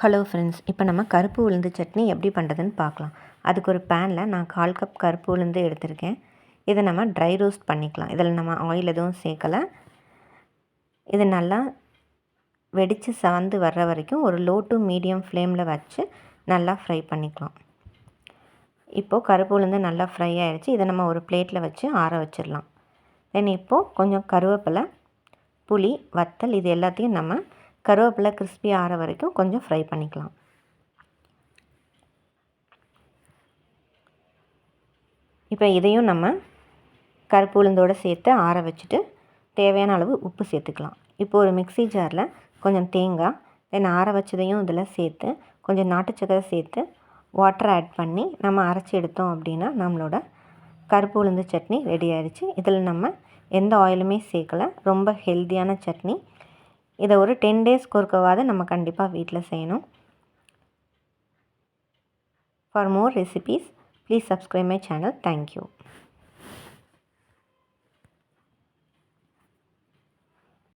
Hello friends இப்போ நம்ம கருப்பு உளுந்து சட்னி எப்படி பண்ணுறதுன்னு பார்க்கலாம். அதுக்கு ஒரு பேனில் நான் கால் கப் கருப்பு உளுந்து எடுத்திருக்கேன். இதை நம்ம ட்ரை ரோஸ்ட் பண்ணிக்கலாம். இதில் நம்ம ஆயில் எதுவும் சேர்க்கலை. இது நல்லா வெடித்து சவந்து வர்ற வரைக்கும் ஒரு லோ டு மீடியம் ஃப்ளேமில் வச்சு நல்லா ஃப்ரை பண்ணிக்கலாம். இப்போது கருப்பு உளுந்து நல்லா ஃப்ரை ஆகிடுச்சு இதை நம்ம ஒரு பிளேட்டில் வச்சு ஆற வச்சிடலாம். தென் இப்போது கொஞ்சம் கருவேப்பிலை புளி வத்தல் இது எல்லாத்தையும் நம்ம கருவேப்பிலை கிறிஸ்பி ஆற வரைக்கும் கொஞ்சம் ஃப்ரை பண்ணிக்கலாம். இப்போ இதையும் நம்ம கருப்பு உளுந்தோடு சேர்த்து ஆற வச்சுட்டு தேவையான அளவு உப்பு சேர்த்துக்கலாம். இப்போ ஒரு மிக்சி ஜாரில் கொஞ்சம் தேங்காய் தென் ஆற வச்சதையும் இதில் சேர்த்து கொஞ்சம் நாட்டு சக்கரை சேர்த்து வாட்டர் ஆட் பண்ணி நம்ம அரைச்சி எடுத்தோம் அப்படின்னா நம்மளோட கருப்பு உளுந்து சட்னி ரெடி ஆயிடுச்சு. இதில் நம்ம எந்த ஆயிலுமே சேர்க்கலை. ரொம்ப ஹெல்த்தியான சட்னி இதை ஒரு டென் டேஸ்க்கு ஒருக்கவாது நம்ம கண்டிப்பாக வீட்டில் செய்யணும். For more recipes please subscribe my channel thank you